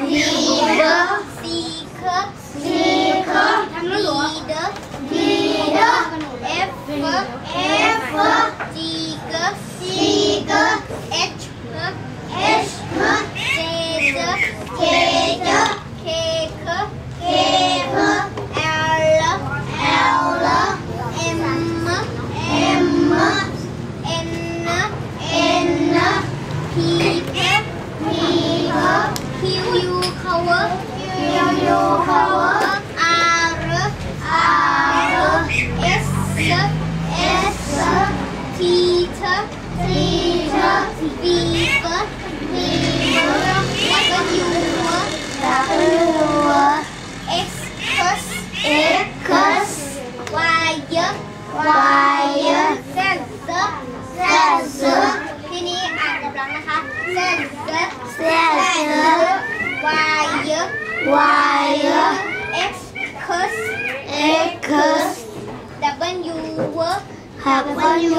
We 你要好 wire x x x w w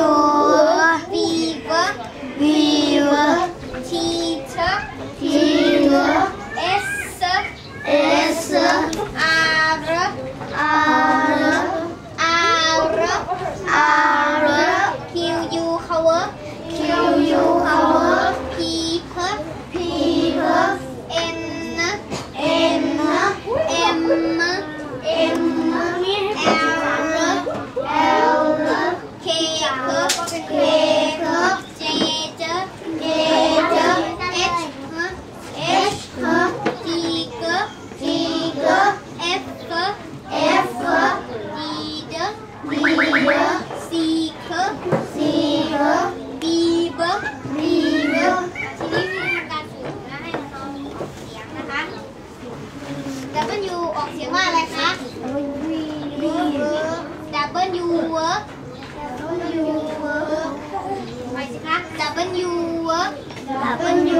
fever fever teacher teacher s s r r R R Q U Q U cover people W ออกเสียงว่าอะไรคะ W work W work ไปสิคะ W work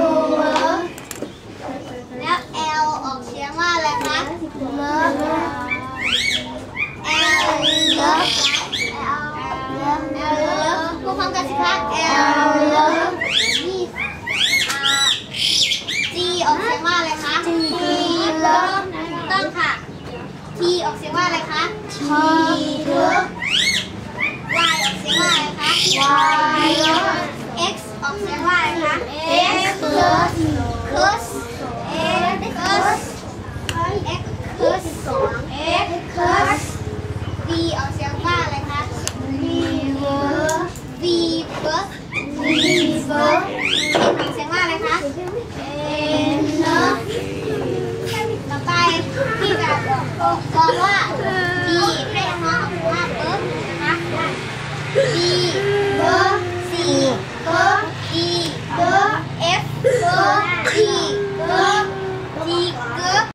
W work แล้ว L ออกเสียงว่าอะไรคะ L love L love พูดพร้อมกันสิคะ L love G ออกเสียงว่าอะไรคะ G love ต้องค่ะีออกเสียงว่าอะไรคะทีทุกวายออกเสียงว่าอะไรคะวาย